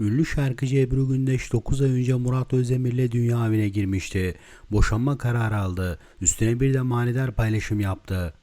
Ünlü şarkıcı Ebru Gündeş 9 ay önce Murat Özdemir'le dünya evine girmişti. Boşanma kararı aldı. Üstüne bir de manidar paylaşım yaptı.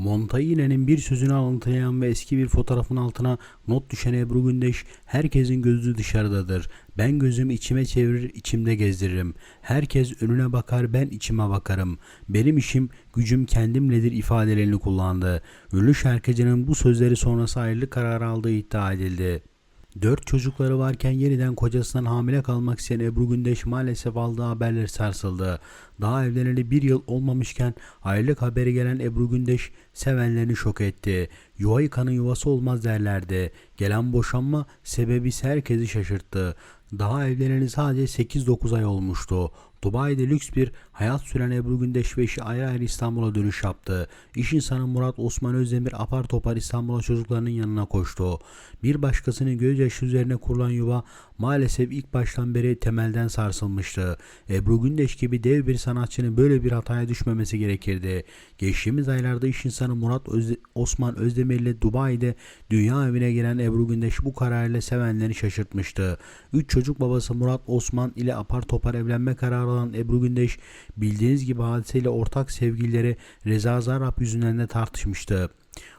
Montaine'nin bir sözünü alıntılayan ve eski bir fotoğrafın altına not düşen Ebru Gündeş, herkesin gözü dışarıdadır. Ben gözümü içime çevirir, içimde gezdiririm. Herkes önüne bakar, ben içime bakarım. Benim işim, gücüm kendimledir ifadelerini kullandı. Ünlü şarkıcının bu sözleri sonrası ayrılık kararı aldığı iddia edildi. Dört çocukları varken yeniden kocasından hamile kalmak isteyen Ebru Gündeş maalesef aldığı haberler sarsıldı. Daha evleneli bir yıl olmamışken ayrılık haberi gelen Ebru Gündeş sevenlerini şok etti. Yuva yıkanın yuvası olmaz derlerdi. Gelen boşanma sebebi herkesi şaşırttı. Daha evleneli sadece 8-9 ay olmuştu. Dubai'de lüks bir hayat süren Ebru Gündeş ve eşi ayrı ayrı İstanbul'a dönüş yaptı. İş insanı Murat Osman Özdemir apar topar İstanbul'a çocuklarının yanına koştu. Bir başkasının gözyaşı üzerine kurulan yuva maalesef ilk baştan beri temelden sarsılmıştı. Ebru Gündeş gibi dev bir sanatçının böyle bir hataya düşmemesi gerekirdi. Geçtiğimiz aylarda iş insanı Murat Özde- Osman Özdemir ile Dubai'de dünya evine gelen Ebru Gündeş bu kararıyla sevenlerini şaşırtmıştı. Üç çocuk babası Murat Osman ile apar topar evlenme kararı alan Ebru Gündeş bildiğiniz gibi hadiseyle ortak sevgilileri Reza Zarrab yüzünden de tartışmıştı.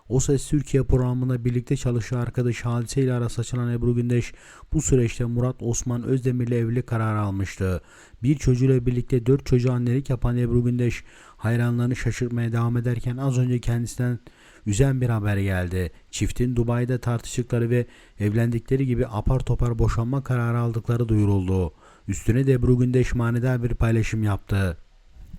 O Ses Türkiye programında birlikte çalışan arkadaşı Hadise ile arası açılan Ebru Gündeş bu süreçte Murat Osman Özdemir ile evlilik kararı almıştı. Bir çocuğuyla birlikte dört çocuğa annelik yapan Ebru Gündeş hayranlarını şaşırtmaya devam ederken az önce kendisinden üzen bir haber geldi. Çiftin Dubai'de tartıştıkları ve evlendikleri gibi apar topar boşanma kararı aldıkları duyuruldu. Üstüne de Ebru Gündeş manidar bir paylaşım yaptı.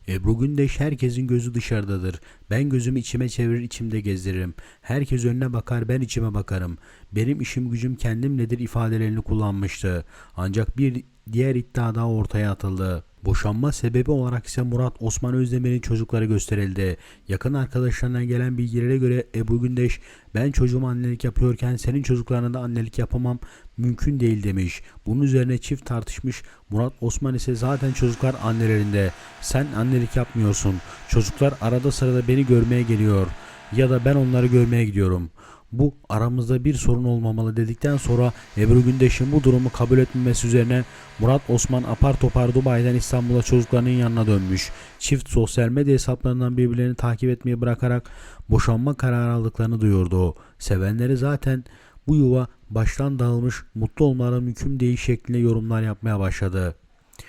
Ebru Gündeş herkesin gözü dışarıdadır. Ben gözümü içime çevirir içimde gezdiririm. Herkes önüne bakar ben içime bakarım. Benim işim gücüm kendimledir ifadelerini kullanmıştı. Ancak bir diğer iddia daha ortaya atıldı. Boşanma sebebi olarak ise Murat Osman Özdemir'in çocukları gösterildi. Yakın arkadaşlarından gelen bilgilere göre Ebru Gündeş ben çocuğuma annelik yapıyorken senin çocuklarına da annelik yapamam mümkün değil demiş. Bunun üzerine çift tartışmış. Murat Osman ise zaten çocuklar annelerinde. Sen annelik yapmıyorsun. Çocuklar arada sırada beni görmeye geliyor. Ya da ben onları görmeye gidiyorum. Bu aramızda bir sorun olmamalı dedikten sonra Ebru Gündeş'in bu durumu kabul etmemesi üzerine Murat Osman apar topar Dubai'den İstanbul'a çocuklarının yanına dönmüş. Çift sosyal medya hesaplarından birbirlerini takip etmeyi bırakarak boşanma kararı aldıklarını duyurdu. Sevenleri zaten bu yuva baştan dağılmış mutlu olmaları mümkün değil şeklinde yorumlar yapmaya başladı.